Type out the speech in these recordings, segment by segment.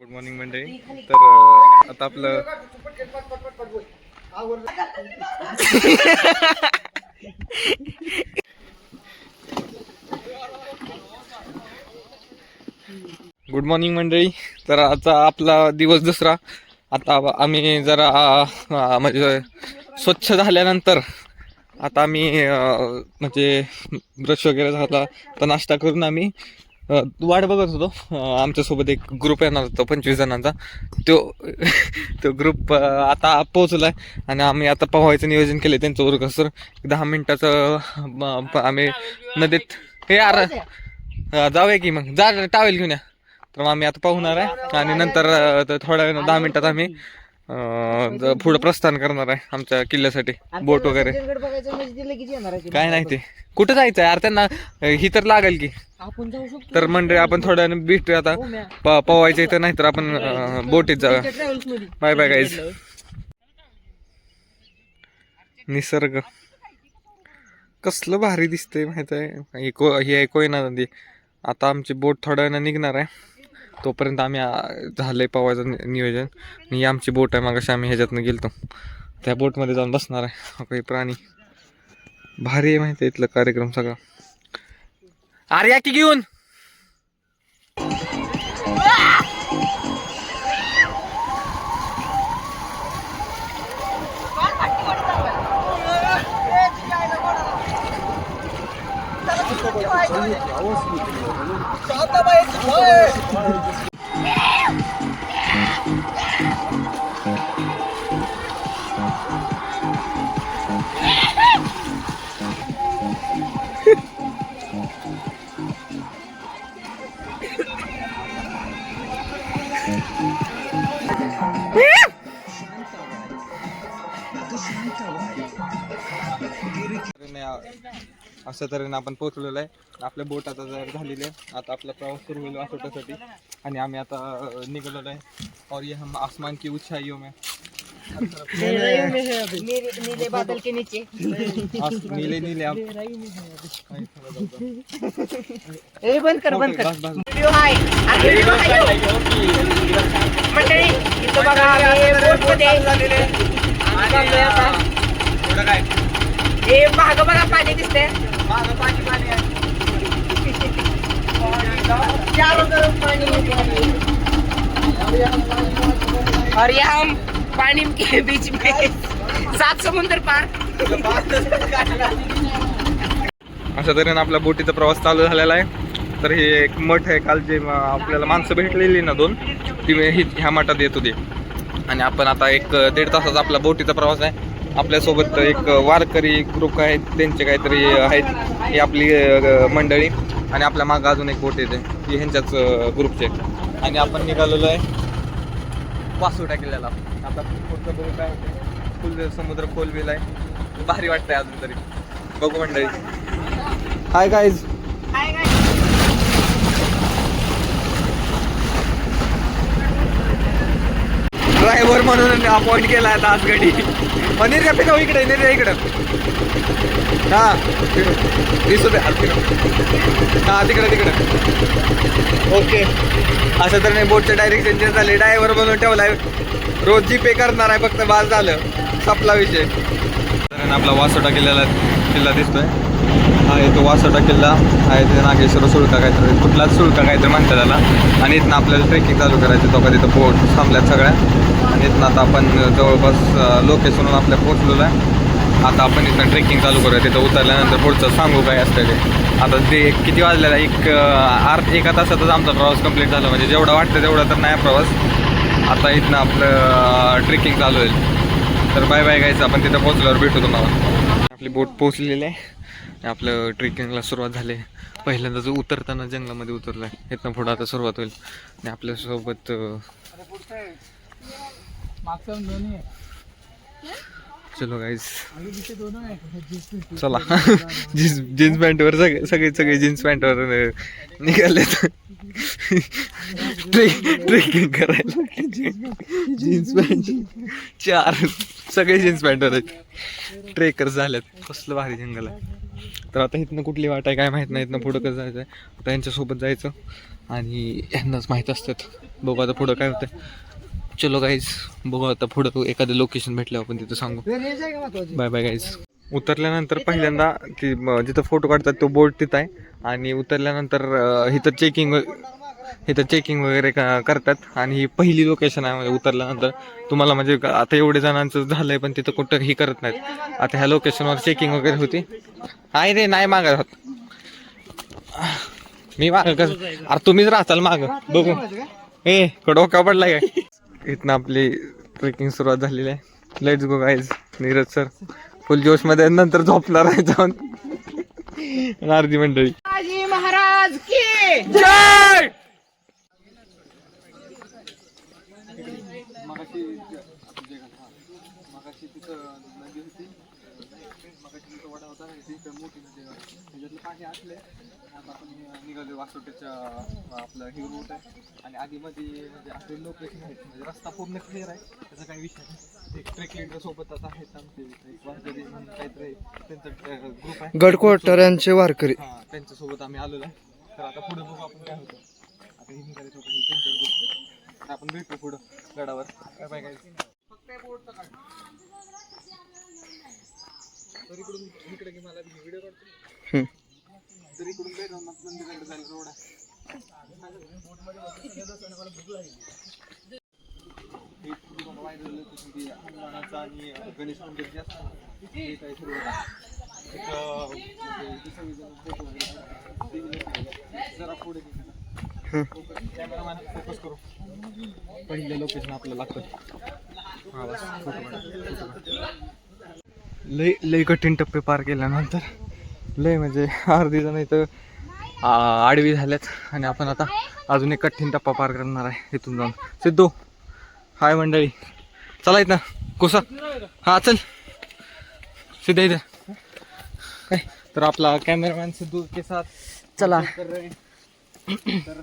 Good morning मंडळी तर आता आपलं गुड मॉर्निंग मंडळी तर आता आपला दिवस दुसरा. आता आम्ही जरा म्हणजे स्वच्छ झाल्यानंतर आता आम्ही म्हणजे ब्रश वगैरे झाला तर नाश्ता करून आम्ही वाट बघत होतो. आमच्यासोबत एक ग्रुप येणार होता पंचवीस जणांचा. तो तो ग्रुप आता पोहोचलाय आणि आम्ही आता पोहायचं नियोजन केलं त्यांच्याबरोबर सर दहा मिनिटाचं आम्ही नदीत हे यार जाऊया की मग. जा टावेल घेऊन या. तर मग आम्ही आता पाहुणार आहे आणि नंतर थोड्या वेळ दहा मिनिटात आम्ही पुढं प्रस्थान करणार आहे आमच्या किल्ल्यासाठी बोट वगैरे. म्हणजे. काय नाही ते. कुठं जायचं यार? त्यांना ही तर लागेल की. आपण जाऊ शकतो. तर मंडळी आपण थोड्या भेटूया आता. हो, पोवायचं इथं नाही तर आपण बोटीत जाऊया. मध्ये. बाय बाय गाईज निसर्ग. कसलं भारी दिसतंय माहीत आहे? ही कोयना नदी. आता आमची बोट थोड्या वेळानं निघणार आहे. तोपर्यंत आम्ही झालं झालंय पवायचं नियोजन. आणि आमची बोट आहे मागाशी आम्ही ह्याच्यातनं गेलतो. त्या बोटमध्ये जाऊन बसणार आहे. काही प्राणी. भारी आहे माहिती आहे इथलं कार्यक्रम सगळा. अरे या की घेऊन? 抓到没抓到 अशा तऱ्हेने आपण पोहोचलेलो आहे. आपल्या बोट आता जर झालेली आहे. आता आपला प्रवास सुरू होईल वासोटासाठी आणि आम्ही आता निघालेलो आहे. और ये हम आसमान की ऊंचाइयों में. नीले नीले बादल के नीचे आस- नीले नीले आप ए बंद कर बंद कर व्हिडिओ मंडळी इथं बघा चाललोय आता. हे मागं बघा पाणी दिसतंय. चारों पाणी पानी पानी। और हम पानी के बीच में. सात समुद्र पार. अशा तऱ्हेने आपल्या बोटीचा प्रवास चालू झालेला आहे. तर हे एक मठ आहे काल जे आपल्याला माणसं भेटलेली ना दोन ती मी ह्या मठात येत होती आणि आपण आता एक दीड तासाचा आपला बोटीचा प्रवास आहे. आपल्यासोबत एक वारकरी ग्रुप आहेत त्यांचे काहीतरी आहेत ही आपली मंडळी. आणि आपल्या मागं अजून एक बोट येते ही ह्यांच्याच ग्रुपचे. आणि आपण निघालेलो आहे वासोटा किल्ल्याला. आता पुढचं बघू काय फुल समुद्र खोलवेला आहे भारी वाटतंय अजून तरी. बघू मंडळी. हाय गाईज ड्रायव्हर म्हणून अपॉइंट केला आहे आज गाडी निर्या पिकव इकडे निर्या इकडं? हा दिसू दे हा तिकडे तिकडे. ओके असं तर नाही बोटचं डायरेक्ट चेंजेस झाले ड्रायव्हर बनवून ठेवलाय. रोज जी पे करणार आहे फक्त बाद झालं. सपला विषय. कारण आपला वासोटा किल्ल्याला किल्ला दिसतोय. हा येतो वासोटा किल्ला हा येते नागेश्वर सुळका काहीतरी कुठलाच सुळका काहीतरी म्हणतात त्याला. आणि इथनं आपल्याला ट्रेकिंग चालू करायचं तो का तिथं बोट थांबल्यात सगळ्या. आहेत ना आता आपण जवळपास लोकेशनवर आपल्या पोहोचलेलो आहे. आता आपण इथनं ट्रेकिंग चालू करूया. तिथं उतरल्यानंतर पुढचं सांगू काय असतं ते. आता ते किती वाजलेला एक अर्ध एका तासातच आमचा प्रवास कंप्लीट झाला. म्हणजे जेवढं वाटतं तेवढा तर नाही प्रवास. आता इथनं आपलं ट्रेकिंग चालू होईल. तर बाय बाय गायचं आपण तिथं पोहोचल्यावर भेटू तुम्हाला. आपली बोट पोचलेली आहे. आपलं ट्रेकिंगला सुरुवात झाली. पहिल्यांदा जो उतरताना जंगलामध्ये उतरला आहे इथनं पुढं आता सुरुवात होईल. आणि आपल्यासोबत चलो गाईज चला. जीन्स जीन्स पॅन्टवर सगळे सगळे सगळे जीन्स पॅन्टवर निघाले ट्रेकिंग करायला जीन्स पॅन्ट चार. सगळे जीन्स पॅन्टवर आहेत. ट्रेकर्स झाल्यात कसलं भारी जंगल आहे. तर आता इथनं कुठली वाट आहे काय माहीत नाही. इथनं पुढं कसं जायचं आहे आता यांच्यासोबत जायचं. आणि यांनाच माहीत असतात. बघू आता पुढं काय होतं चलो गाईज बघू आता पुढं एखादं लोकेशन भेटलं आपण तिथं सांगू. बाय बाय गाईज उतरल्यानंतर पहिल्यांदा ती जिथं फोटो काढतात तो बोर्ड तिथं आहे. आणि उतरल्यानंतर इथं चेकिंग इथं चेकिंग वगैरे करतात. आणि ही पहिली लोकेशन आहे म्हणजे उतरल्यानंतर. तुम्हाला म्हणजे आता एवढे जणांचं झालंय पण तिथं कुठं ही करत नाहीत. आता ह्या लोकेशनवर चेकिंग वगैरे होती. आहे रे नाही मागत मी माग कस? अरे तुम्हीच राहताल माग. बघू. ए डोका पडलाय काय? इथनं आपली ट्रेकिंग सुरुवात झालेली आहे. Let's go guys Neeraj sir full जोशमध्ये नंतर झोपणार आहे जाऊन. अर्धी मंडळी. महाराज की? जय! आपलं हे रूट आहे. आणि आधी मध्ये म्हणजे आपले लोकेशन आहेत म्हणजे रस्ता पूर्ण क्लिअर आहे त्याचा काही विषय नाही. एक ट्रेक लिडर सोबतच आहेत आमचे एक वारकरी म्हणून काहीतरी त्यांचा ग्रुप आहे. गडकोटऱ्यांचे वारकरी. हा त्यांच्यासोबत आम्ही आलेलो आहे. तर आता पुढे बघू आपण काय होतं. आता हे निघाले होतं ही गोष्ट आहे. तर आपण भेटू पुढं गडावर. काय तर इकडून इकडे की मला व्हिडिओ काढतो. तर इकडून बैरवनाथ मंदिराकडे जायला रोड आहे तुम्हाला वाहिलेलं होतं की हनुमानाचं आणि गणेश मंदिर जे ते काही. जरा पुढे कॅमेरामॅन फोकस करू पहिलं लोकेशन आपल्याला लागतं हा. लय लय कठीण टप्पे पार केल्यानंतर लय म्हणजे अर्धी जण इथं आडवी झाल्यात. आणि आपण आता अजून एक कठीण टप्पा पार करणार आहे इथून जाऊन. सिद्धू हाय मंडळी. चला इथं कुसा. हा चल. सिद्धा इथं. काय? तर आपला कॅमेरामॅन सिद्धू के साथ चला. तर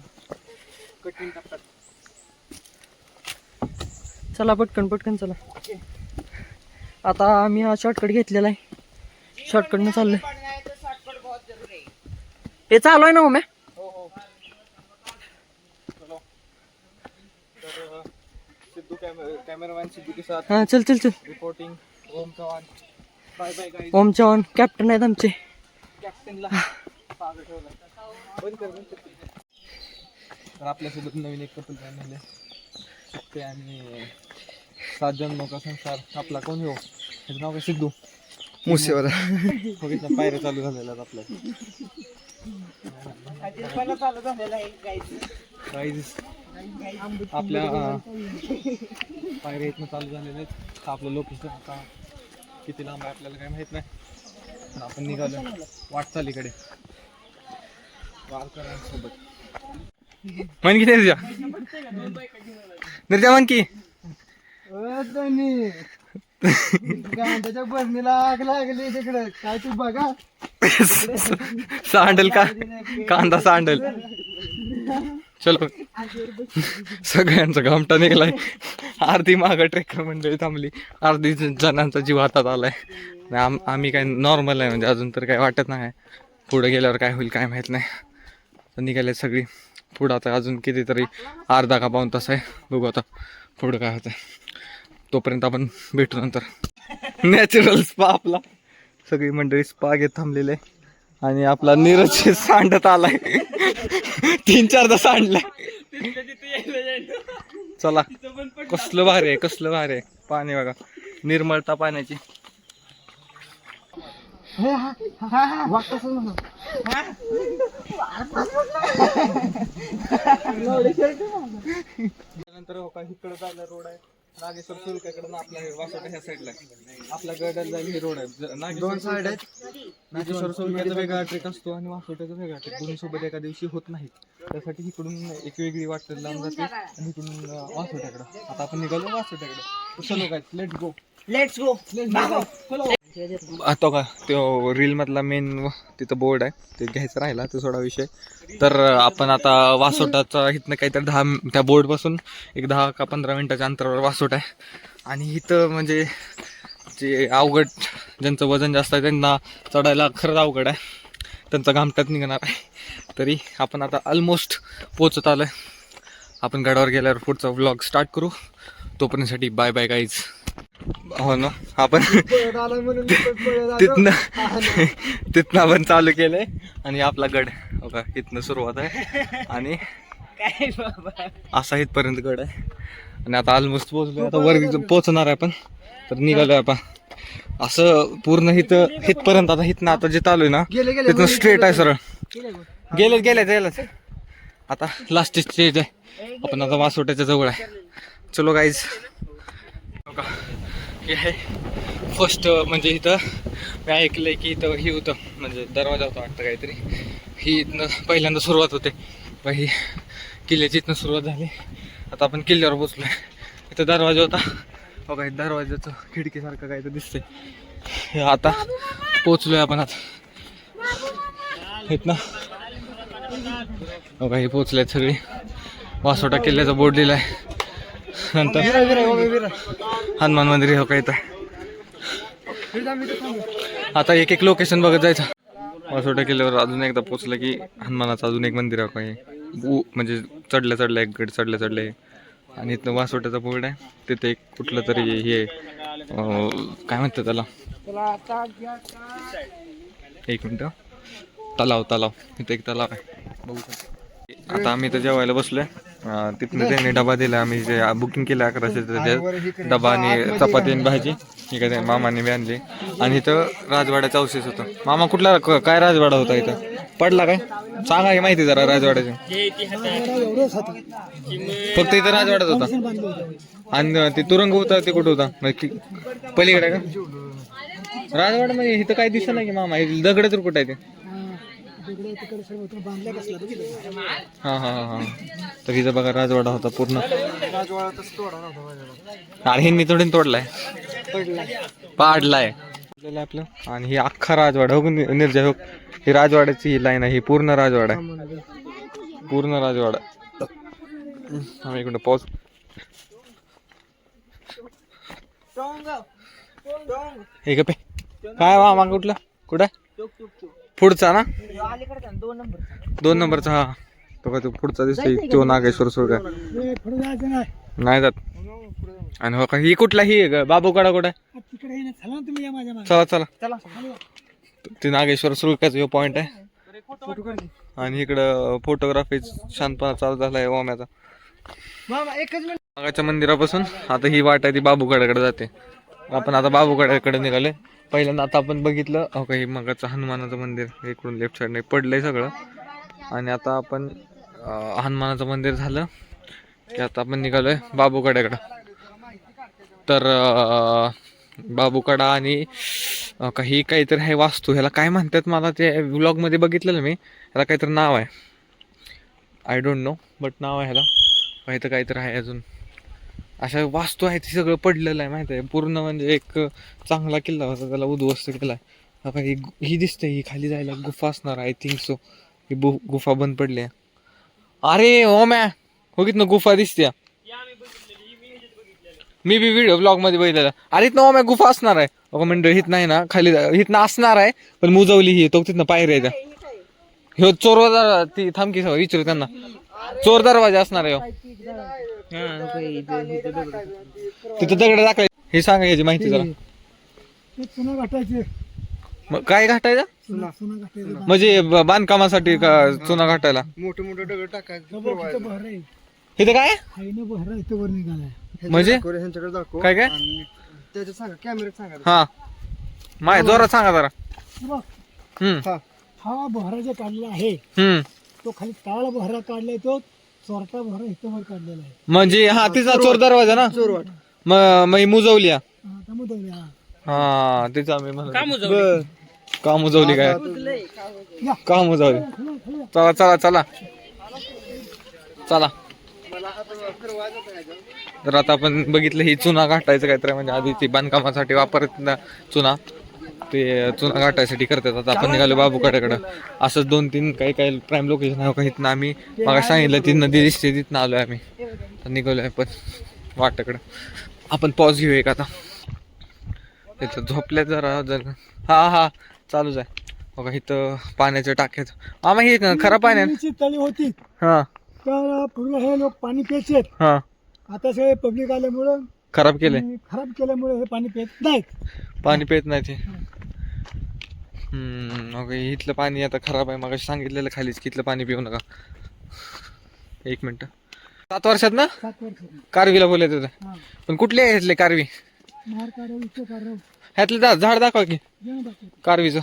कठीण टप्प्यात चला पटकन पटकन चला. आता आम्ही हा शॉर्टकट घेतलेला आहे. शॉर्टकटनं चाललोय. शॉर्टकट बहुत जरूरी है हे चालू आहे ना मग हो हो. सिद्धू कॅमे कॅमेरामॅन सिद्धू के साथ. हा चल चल चल. Reporting Om Chavan. Bye bye guys Om Chavan captain आहेत आमचे. कॅप्टनला मागं ठेवलं. बंद कर बंद कर. तर आपल्यासोबत नवीन एक कपल काय झाले. ते आणि सात जन्मोका संसार आपला कोण हो? त्याचं नाव काय? सिद्धू. मुसेवाला बघितलं पायऱ्या चालू झालेल्या आहेत आपल्या. झालेला गाईज आपल्या पायऱ्या इथनं चालू झालेल्या आहेत. आपलं लोकेशन आता किती लांब आहे आपल्याला काही माहीत नाही. पण आपण निघालो. वाटचालीकडे वारकऱ्यांसोबत. मन की निर्जा. निर्जा मन की? गांड्याच्या बरणीला आग लागली तिकडे. काय तू बघा. सांडल का? कांदा सांडल. चलो. सगळ्यांचा घामटा निघलाय. अर्धी माग ट्रेकर मंडळी थांबली. अर्धी जणांचा जीव हातात आलाय. आम आम्ही काय नॉर्मल आहे म्हणजे अजून तर काय वाटत नाही. पुढे गेल्यावर काय होईल काय माहीत नाही. निघाले सगळी. पुढं आता अजून कितीतरी अर्धा का पाऊन तास आहे. बघू आता पुढं काय होतं तोपर्यंत आपण भेटू नंतर. नॅचरल स्पा आपला. सगळी मंडळी स्पा घेत थांबलेले. आणि आपला नीरज सांडत आलाय. तीन चारदा सांडलाय. चला. कसलं भारी आहे कसलं भारी आहे. पाणी बघा. निर्मळता पाण्याची. त्यानंतर हो का इकडे जायला रोड आहे. नागेश्वर सुरकाकडे ना आपल्या वासोटा ह्या साईडला आपल्या गडाला जायला हे रोड आहे. दोन साईड आहेत. नागेश्वर सुरकाचा वेगळा ट्रेक असतो आणि वासोट्याचा वेगळा ट्रेक दोन्ही सोबत एका दिवशी होत नाहीत. त्यासाठी इकडून एक वेगळी वाट लांब जाते आणि इकडून अं, वासोट्याकडे. आता आपण निघालो वासोट्याकडे. चलो काय लेट गो लेट्स गो आता का तो रील मधला मेन तिथं बोर्ड आहे. ते घ्यायचं राहिला तो थोडा विषय. तर आपण आता वासोटाचा इथनं काहीतरी दहा त्या बोर्डपासून एक दहा का पंधरा मिनिटाच्या अंतरावर वासोट आहे. आणि इथं म्हणजे जे अवघड ज्यांचं वजन जास्त आहे त्यांना चढायला खरंच अवघड आहे. त्यांचा घामट्यात निघणार आहे. तरी आपण आता ऑलमोस्ट पोचत आलोय. आपण गडावर गेल्यावर पुढचा व्लॉग स्टार्ट करू. तोपर्यंतसाठी बाय बाय गाईज हो ना? आपण तिथनं तिथनं आपण चालू केलंय आणि आपला गड. का इथनं सुरुवात आहे. आणि असा इथपर्यंत गड आहे. आणि आता ऑलमोस्ट पोहोचलो आता वर पोहोचणार आहे आपण. तर निघालोय आपण. असं पूर्ण इथं इथपर्यंत आता इथनं आता जिथं आलोय ना तिथनं स्ट्रेट आहे सरळ. गेले गेले. गेलेच आता लास्ट स्टेज आहे. आपण आता वासोट्याच्या जवळ आहे. चलो गाईज हे आहे. फर्स्ट म्हणजे इथं मी ऐकलंय की इथं हे होतं म्हणजे दरवाजा होता वाटतं काहीतरी. ही इथनं पहिल्यांदा सुरुवात होते. व ही किल्ल्याची इथनं सुरुवात झाली. आता आपण किल्ल्यावर पोचलोय इथं दरवाजा होता. बघा इथं दरवाजाचं खिडकीसारखं काहीतरी दिसतंय. हे आता पोचलोय आपण आता. इथनं. बघा हे पोचलेत सगळी. वासोटा किल्ल्याचा बोर्ड दिलाय नंतर हनुमान मंदिर हे का इथं आता एक एक लोकेशन बघत जायचं वासोटा किल्ल्यावर अजून एकदा पोचलं की हनुमानाचं अजून एक मंदिर आहे म्हणजे चढल्या चढल्या एक गड चढल्या चढले आणि इथनं वासोट्याचा बोर्ड आहे तिथे एक कुठलं तरी हे काय म्हणतात त्याला एक मिनटं तलाव तलाव इथं एक तलाव आहे बघू शकता आता आम्ही इथं जेवायला बसलोय तिथनं त्यांनी डबा दिला आम्ही जे बुकिंग केलं अकराशे त्याच्यात डबा आणि चपाती आणि भाजी ही काय मामाने बी आणली. आणि इथं राजवाड्याचं अवशेष होतं. मामा कुठला क- काय राजवाडा होता इथं? पडला काय? सांगा हे माहिती जरा राजवाड्याची. फक्त इथं राजवाड्यात होता. आणि ते तुरंग होता ते कुठं होता? म्हणजे कि- पलीकडे का? राजवाडा म्हणजे इथं काय दिसत नाही की मामा हे दगड तर कुठं आहे ते? हा हा हा हा. तर इथं बघा राजवाडा होता पूर्ण. अरे ह्यांनी थोडी तोडलाय. पाडलाय. आपलं. आणि ही अख्खा राजवाडा हो का नि- निर्जय हो. ही राजवाड्याची ही लाईन आहे ही पूर्ण राजवाडा आहे. पूर्ण राजवाडा. आम्ही इकडं पाऊस हे गपे काय वा माग कुठलं कुठं? पुढचा ना? दोन नंबर दोन नंबरचा हा. तो का तो पुढचा दिसतोय तो नागेश्वर सुरगा नाही. जात. आणि हो का ही कुठला ही आहे? ग? बाबूकडा कुठं आहे? चला चला. चला. ते नागेश्वर सुरकाचा जो पॉइंट आहे. आणि इकडं फोटोग्राफी शांतपणा चालू झालाय ओम्याचा. मागाच्या मंदिरापासून आता ही वाट आहे ती बाबूकड्याकडे जाते. आपण आता बाबूकडे निघाले पहिल्यांदा आता आपण बघितलं हो काही मगाचं हनुमानाचं मंदिर इकडून लेफ्ट साईडने पडलंय सगळं. आणि आता आपण हनुमानाचं मंदिर झालं की आता आपण निघालोय बाबूकड्याकडं तर बाबूकडा आणि काही काहीतरी आहे वास्तू ह्याला काय म्हणतात मला ते व्लॉगमध्ये बघितलेलं मी. ह्याला काहीतरी नाव आहे. आय डोंट नो बट नाव आहे ह्याला. माहिती काहीतरी आहे अजून. अशा वास्तू आहेत ती सगळं पडलेलं आहे माहिती आहे. पूर्ण म्हणजे एक चांगला किल्ला होता त्याला उद्ध्वस्त केला. आहे ही ही दिसते ही खाली जायला गुफा असणार आय थिंक सो ही बु गुफा बंद पडली आहे. अरे हो मॅ हो ना गुफा दिसते मी बी व्हिडिओ ब्लॉगमध्ये बघितलेला. अरे इथनं हो, ओम्या गुफा असणार आहे. अगं म्हणजे हित नाही ना खाली हिथनं असणार आहे पण मुजवली ही तो तिथनं पायऱ्या आहे त्या ह्यो चोर दरवाजा ती थांबकी विचारू त्यांना. चोर दरवाजा असणार आहे हो. तिथं दगड हे सांगा याची माहिती जरा. मग काय घाटायचं? म्हणजे ब- बांधकामासाठी का चुना घाटायला? मोठे मोठे दगड टाकायचे इथं काय? वर निघालाय. म्हणजे? ह्यांच्याकडे दाखव. काय काय? आणि त्याच्यात सांगा कॅमेऱ्यात सांगा हा. माय जोरात सांगा जरा. हम्म. हा बोहरा जे काढलेला आहे हम्म. तो खाली काळा बोहरा काढलाय तो. चोरटा बोहरा इथं वर काढलेला आहे. म्हणजे हा तिचा चोर दरवाजा ना? चोरवाट. मग मग ही मुजवली हा. हा, हा. हा तिचा मी म्हणत का मुजवली? का मुजवली काय? का मुजवली? चला चला चला. चला. तर आता आपण बघितलं ही चुना घाटायचं काहीतरी म्हणजे आधी ती बांधकामासाठी वापरत ना चुना. ते चुना घाटायसाठी करतात. आता आपण निघालो बाबूकड्याकडं असंच दोन तीन काही काही प्राईम लोकेशन आहे का इथनं आम्ही मग सांगितलं ती नदी दिसते तिथनं आलोय आम्ही. तर निघालोय आपण वाटाकडं. आपण पॉज घेऊया एक आता. तिथं झोपल्या जरा जर हा हा चालूच आहे बघा इथं पाण्याच्या टाक्यात. मामा हे खराब पाणी आहे पूर्वीची तळी होती? हा. तर पूर्वी हे लोक पाणी प्यायचेत हा. आता सगळे पब्लिक आल्यामुळं खराब केलंय आणि खराब केल्यामुळे हे पाणी पित नाहीत. पाणी पित नाही ते हम्म मग इथलं पाणी आता खराब आहे. मग सांगितलेलं खालीच की इथलं पाणी पिऊ नका. एक मिनिट. सात वर्षात ना? सात वर्ष कारवीला बोलायचं होतं हा. पण कुठले आहे ह्यातले कारवी? मार काढव इथं काढव ह्यातलं जा- झाड दाखवा की. दाखवतो कारवीचं.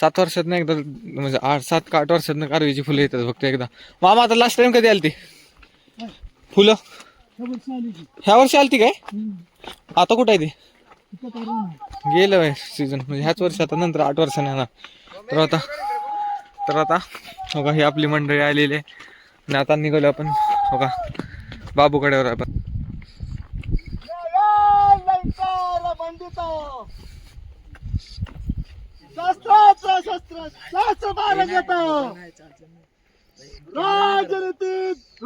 सात वर्षात ना एकदा म्हणजे आठ सात का आठ वर्षात कारवीची फुलं येतात फक्त एकदा. मामा आता लास्ट टाइम कधी आली ती फुलं? ह्या वर्षी आली आलती काय? आता कुठं आहे ती? गेलं सीझन म्हणजे ह्याच वर्षी आता नंतर आठ वर्षाने येणार. तर आता तर आता हो का ही आपली मंडळी आलेली आहे. आणि आता निघालो आपण हो का बाबूकड्यावर आपण. शस्त्र शस्त्र राजनीतीत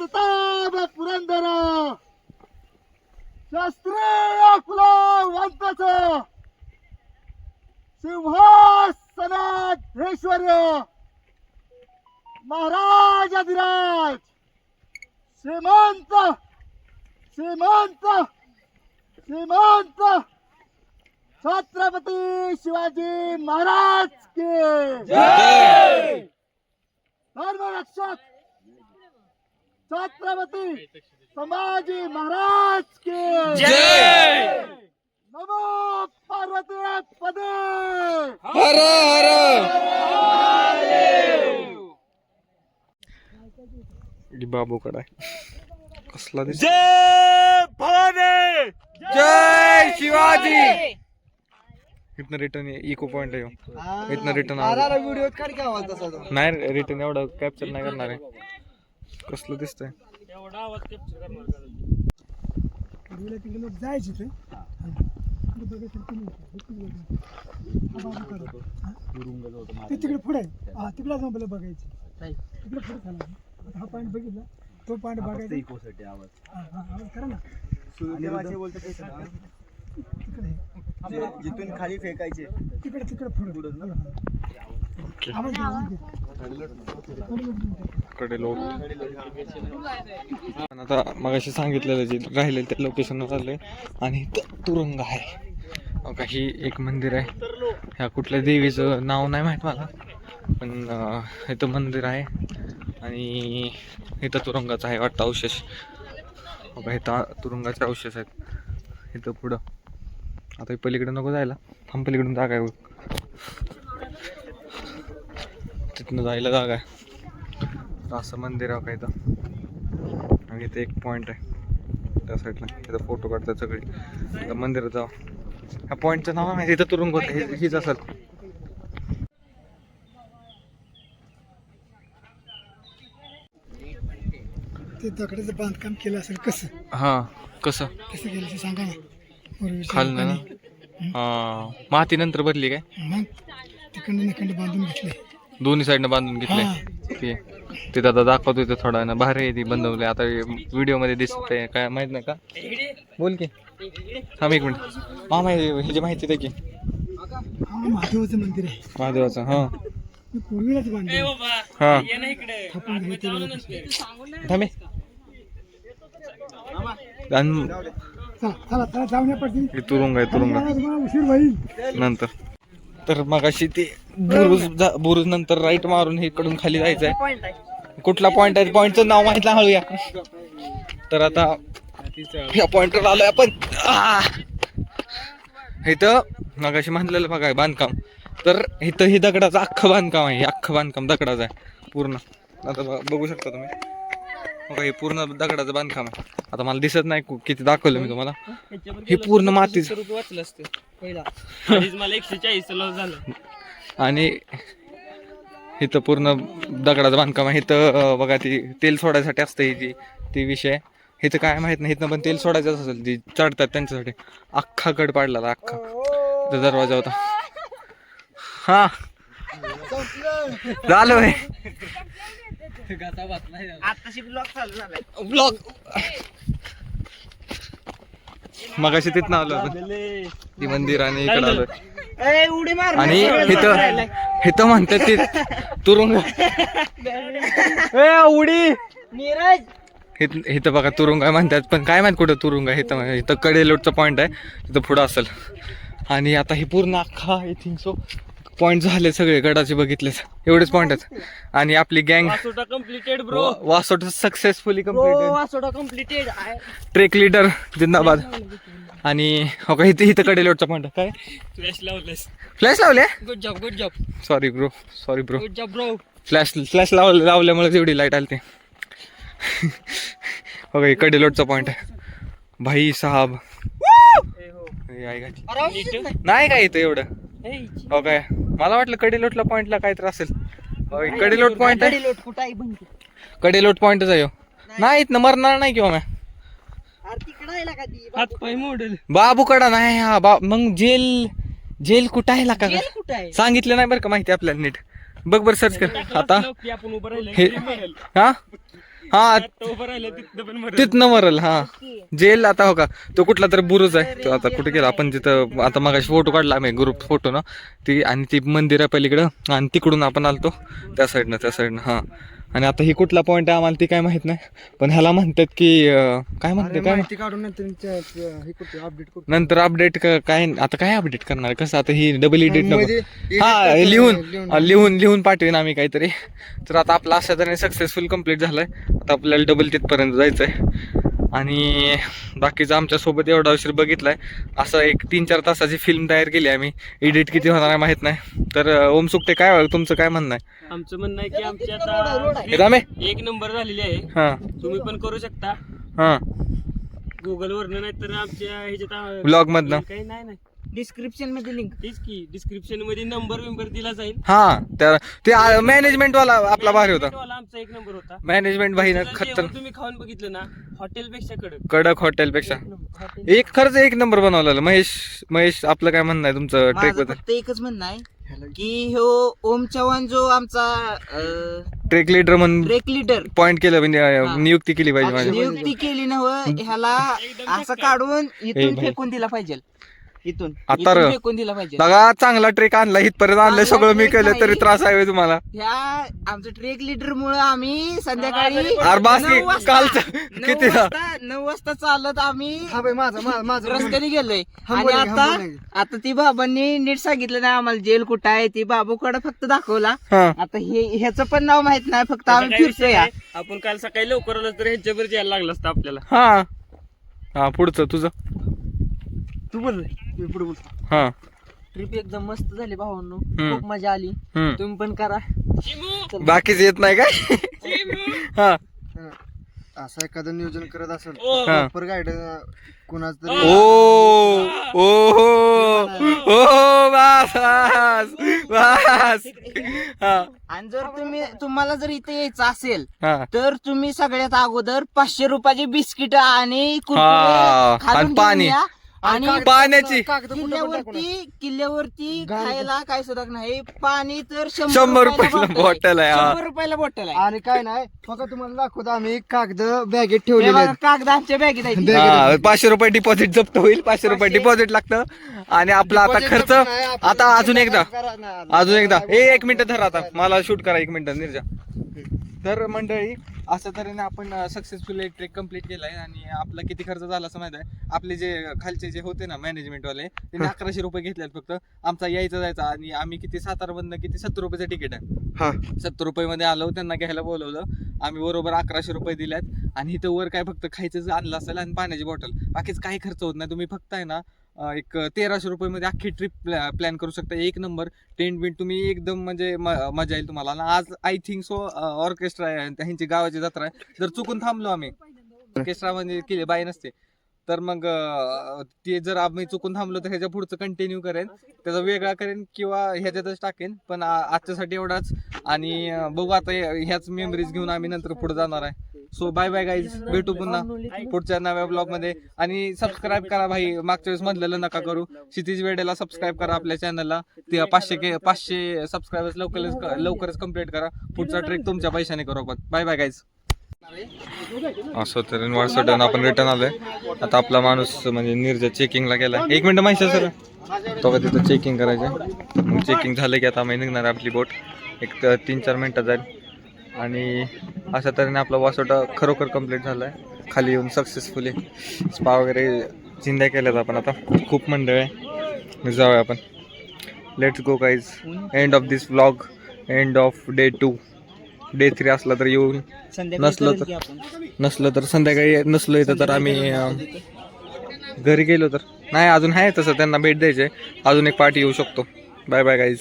प्रौढाचं ताब पुरंदरा. शास्त्रीय कुलवंताच सिंहासनात ऐश्वर्य महाराजाधिराज श्रीमंत श्रीमंत श्रीमंत. छत्रपती शिवाजी महाराज के धर्मरक्षक छत्रपती संभाजी महाराज के नमो पार्वती पदे! हर हर! बाबूकडा आहे कसला दिस जय शिवाजी! इथनं रिटर्न इको पॉइंट. इथनं रिटर्न व्हिडिओ काढ की आवाज तसा तो. नाही रिटर्न एवढं कॅप्चर नाही करणार आहे. कसलं दिसतंय? जायचे ते तिकडे पुढे. हा तिकडे जाऊन मला बघायचे. तिकडे पुढे झाला. आता हा पॉईंट बघितला. तो पॉईंट बघायचा. हा, हा, आवाज करा ना. तिकडे जिथून खाली फेकायचे. तिकडे तिकडे पुढे. आवाज आता मगाशी सांगितलेलं जे राहिलेलं त्या लोकेशनवर आलंय आणि इथं तुरुंग आहे. बघा ही एक मंदिर आहे. ह्या कुठल्या देवीचं नाव नाही माहीत मला पण इथं मंदिर आहे. आणि इथं तुरुंगाचं आहे वाटतं अवशेष. बघा इथं तुरुंगाचे अवशेष आहेत. इथं पुढं. आता पलीकडे नको जायला. थांब पलीकडून जागा आहे. तिथनं जायला जागा आहे. असं मंदिर आहे का इथं. आणि इथे एक पॉईंट आहे. त्या साईडला तिथं फोटो काढतात सगळे. आता मंदिरात जाऊ ह्या पॉईंटचं नाव माहिती. इथं तुरुंग होतं. हे हीच असेल. ते दगडाचं बांधकाम केलं असेल. कसं? हां कसं? कसं केलं सांगा ना. खालनं? ना. हां. माती नंतर बदली काय? मग तिकडनं बांधून घेतले दोन्ही साईडनं बांधून घेतले. हा. ते ते आता दाखवतोय ते थोडा ना. भारी आहे ती बंदवले आता व्हिडिओमध्ये दिसतंय. काय माहीत नाही का? बोल की. थांब एक मिनिट मामा हे- ह्याची माहिती दे की. हा महादेवाचं मंदिर आहे. महादेवाचं हां. पूर्वीलाच बांधले हां. थांबे हे तुरुंग आहे तुरुंग. नंतर. तर मग अशी ते बुरुज जा- बुरुज नंतर राईट मारून हे इकडून खाली जायचं पॉइंट आहे कुठला पॉइंट आहे? पॉइंटचं नाव माहीत ना हळूया. तर आता या पॉइंटवर आलोय आपण. आह! इथं मग अशी म्हणलेलं बघा बांधकाम. तर इथं हे दगडाचं अख्खं बांधकाम आहे. हे अख्खं बांधकाम दगडाचं आहे. पूर्ण. आता बघा बघू शकता तुम्ही. बघा हे पूर्ण दगडाचं बांधकाम आहे. आता मला दिसत नाही कु- किती दाखवलं मी तुम्हाला. हे? पूर्ण मातीचं. वाचलं असतं पहिला. मला एकशे चाळीस लॉस झालं. आणि इथं पूर्ण दगडाचं बांधकाम आहे. इथं अं, बघा ती तेल सोडायसाठी असतं ही जी ती विषय. इथं काय माहीत नाही इथं पण तेल सोडायचं असेल ती चढतात त्यांच्यासाठी. अख्खा गड पाडला अख्खा. इथं दरवाजा होता. हा. झालं होय आताशी ब्लॉक चालू झालाय. ब्लॉग मगाशी तिथनं आलो ती मंदिर आणि इकडे आलो. ए, उडी मार. आणि इथं इथं म्हणतात ते तुरुंग. ए उडी. नीरज. इथं इथं बघा तुरुंग आहे म्हणतात. पण काय माहीत कुठं तुरुंग आहे. इथं इथं कडेलोटचं पॉईंट आहे. तिथं पुढं असेल. आणि आता हे पूर्ण अख्खा आय थिंक सो पॉईंट झाले सगळे गडाचे बघितलेच एवढेच पॉईंट आहेत. आणि आपली गँग Vasota completed bro Vasota successfully Vasota completed trek leader जिंदाबाद. आणि हो का इथे इथं कडेलोटचा पॉईंट आहे. काय? फ्लॅश लावलेस फ्लॅश लावले good job good job sorry bro sorry bro good job bro flash flash लाव लावल्यामुळे एवढी लाइट आली ते हो का कडेलोटचा पॉईंट आहे. भाई साहब? नाही काय इथं एवढं? हो काय मला वाटलं कडेलोटला पॉईंटला काय तर असेल. हो, हे कडेलोट पॉईंट आहे. लोट कुठं आहे बंद कडेलोट पॉईंटच आहे ह्यो. नाही. इथनं मरणार नाही किंवा मॅ अरे तिकडं आहे का ती? हात पाय मोडेल. बाबू कडा नाही हा बा मग जेल जेल कुठं आहे का सांगितलं नाही बरं का माहिती आपल्याला नीट. बघ बरं सर्च कर. आता हे हा? हा मरेल. तिथनं मरल हा. जेल आता हो का? तो कुठला तरी बुरुज आहे. तो आता कुठे गेला? आपण जिथं आता मग फोटो काढला आम्ही ग्रुप फोटो ना. ती आणि ती मंदिर आहे पलीकडं. आणि तिकडून आपण आलतो. त्या साईडनं त्या साईडनं हा. आणि आता ही कुठला पॉईंट आहे आम्हाला ती काय माहीत नाही. पण ह्याला म्हणतात की अं, काय म्हणते काय माहिती काढून नंतर अपडेट करतो नंतर अपडेट काय आता काय अपडेट करणार? कसं आता ही डबल एडिटमध्ये नको edit हा करता लिहून लिहून. हा, लिहून लिहून पाठवेन आम्ही काहीतरी. तर आता आपला अशा तऱ्हेने सक्सेसफुल कंप्लीट झालाय आता आपल्याला डबल तिथपर्यंत जायचंय. आणि बाकीचं आमच्यासोबत एवढा उशीर बघितलाय. असं एक तीन चार तासाची फिल्म तयार केली आम्ही. एडिट किती होणार आहे माहीत नाही. तर ओम सुकटे काय तुमचं काय म्हणणं आहे? आमचं म्हणणं आहे की आमची आता हे एक नंबर झालेली आहे. हा. तुम्ही पण करू शकता. हा. गुगल वरनं नाही तर आमच्या ह्याच्यात ब्लॉग मधनं. काही नाही नाही. डिस्क्रिप्शनमध्ये लिंक तेच की डिस्क्रिप्शनमध्ये नंबर विंबर दिला जाईल. हा त्या ते मॅनेजमेंट वाला आपला भारी होता. वाला आमचा एक नंबर होता. मॅनेजमेंट भाईनं जर खतर जेवण तुम्ही खाऊन बघितलं ना हॉटेल पेक्षा कडक कडक हॉटेल पेक्षा एक खर्च एक नंबर बनवलेला. महेश महेश आपलं काय म्हणणं आहे तुमचं ट्रेक माझं बद्दल? फक्त एकच म्हणणं आहे की ह्यो ओम चव्हाण जो आमचा ट्रेक लीडर म्हणून ब्रेक लीडर पॉइंट केलं म्हणजे अं, हा. नियुक्ती केली पाहिजे नियुक्ती केली ना व ह्याला असं काढून इथून भाई. फेकून दिला पाहिजे. इथून. आता इथून र. फेकून दिला पाहिजे. बघा चांगला ट्रेक आणला. इथपर्यंत आणलं चांगला सगळं मी केलं तरी नाही. त्रास आहे तुम्हाला. ह्या आमचं ट्रेक लीडर मुळे आम्ही संध्याकाळी अरे बास की नऊ वाजता- कालचं नऊ किती वाजता नऊ वाजता चालत आम्ही हा भाई माझा मा- माझा रस्त्याने गेलोय. आणि बोलेंगे, हम आता बोलेंगे. आता ती बाबांनी नीट सांगितलं नाही आम्हाला जेल कुठं आहे. ती बाबूकडे फक्त दाखवला. हा. आता हे ह्याचं पण नाव माहीत नाही फक्त आम्ही फिरतोय नाही. आपण काल सकाळी लवकर आलो तर ह्यांच्यावर यायला लागलं असतं आपल्याला. हा. हा पुढचं तुझं. तू बोल मी पुढे बोलतो. हा. ट्रिप एकदम मस्त झाली भावांनो. हम्म. खूप मजा आली. हम्म. तुम्ही पण करा. बाकीच येत नाही काय? हा. असं एखादं नियोजन करत असेल हा. प्रॉपर गाईड कुणाच ओ. तरी ओ हो ओ बास बास बास हा. आणि जर तुम्ही तुम्हाला जर इथे यायचं असेल हा. तर तुम्ही सगळ्यात अगोदर पाचशे रुपयाची बिस्किट आणि हा, कुरकुरे खालून आणि पाणी. घेऊन या. आणि पाण्याची. किल्ल्यावरती किल्ल्यावरती खायला काय सुद्धा नाही. पाणी तर शंभर रुपयाला बॉटल आहे, हा. शंभर रुपयाला बॉटल आहे. आणि काय नाही फक्त तुम्हाला दाखवतो आम्ही कागद बॅगेत हे आहेत. कागद आमच्या बॅगेत आहे हा, पाचशे रुपये डिपॉझिट जप्त होईल पाचशे रुपये. डिपॉझिट लागतं. आणि आपला आता खर्च आता अजून एकदा. अजून एकदा. ए एक मिनिट धरा आता. मला शूट करा एक मिनिट निर्जा. तर मंडळी अशा तऱ्हेने आपण सक्सेसफुली ट्रेक कंप्लीट केलाय आणि आपला किती खर्च झाला असं माहीत आहे. आपले जे खालचे जे होते ना मॅनेजमेंट वाले त्यांनी अकराशे रुपये घेतले फक्त. आमचा यायचा जायचा आणि आम्ही किती सातारा मधनं किती सत्तर रुपयाचं तिकीट आहे. हा. सत्तर रुपये मध्ये आलो त्यांना घ्यायला बोलवलं. आम्ही बरोबर अकराशे रुपये दिल्यात आणि इथं वर काय फक्त खायचं आणलं असेल आणि पाण्याची बॉटल बाकीच काही खर्च होत नाही. तुम्ही फक्त आहे ना एक तेराशे रुपये मध्ये अख्खी ट्रिप प्लॅन करू शकता. एक नंबर टेंट बिंट तुम्ही एकदम म्हणजे मजा येईल तुम्हाला. आणि आज आय थिंक सो ऑर्केस्ट्रा आहे त्यांची ह्यांची गावाची जत्रा आहे. जर चुकून थांबलो आम्ही ऑर्केस्ट्रा म्हणजे केले बाई नसते. तर मग ते जर आम्ही चुकून थांबलो तर ह्याच्या पुढचं कंटिन्यू करेन. त्याचा वेगळा करेन किंवा ह्याच्यातच टाकेन. पण आजच्यासाठी एवढाच. आणि बघू आता ह्याच मेमरीज घेऊन आम्ही नंतर पुढे जाणार आहे. सो बाय बाय गाईज भेटू पुन्हा पुढच्या नव्या ब्लॉगमध्ये. आणि सबस्क्राईब करा भाई. मागच्या वेळेस म्हणलेलं नका करू. क्षितिज वेडेला सबस्क्राईब करा आपल्या चॅनलला ते पाचशे के पाचशे सबस्क्रायबर्स लवकरच लवकरच कंप्लीट करा. पुढचा ट्रेक तुमच्या पैशाने करू आपण. बाय बाय गाईज असं तर वाटतं आपण रिटर्न आलोय. आता आपला माणूस म्हणजे निर्जा चेकिंगला गेला. एक मिनिट माहिती सर तो का तिथं चेकिंग करायचं? मग चेकिंग झालं की आता आम्ही निघणार आहे आपली बोट एक तीन चार मिनटं जाईल. आणि अशा तऱ्हेने आपला वासोटा खरोखर कंप्लीट झाला आहे खाली येऊन सक्सेसफुली स्पा वगैरे चिंध्या केल्यात आपण आता. खूप मंडळ आहे. जाऊया आपण. Let's go guys end of this vlog end of day two day three असला तर येऊन नसलं तर नसलं तर संध्याकाळी नसलं इथं तर आम्ही घरी गेलो तर. नाही अजून आहे तसं त्यांना भेट द्यायचे अजून एक पार्टी येऊ शकतो. Bye bye guys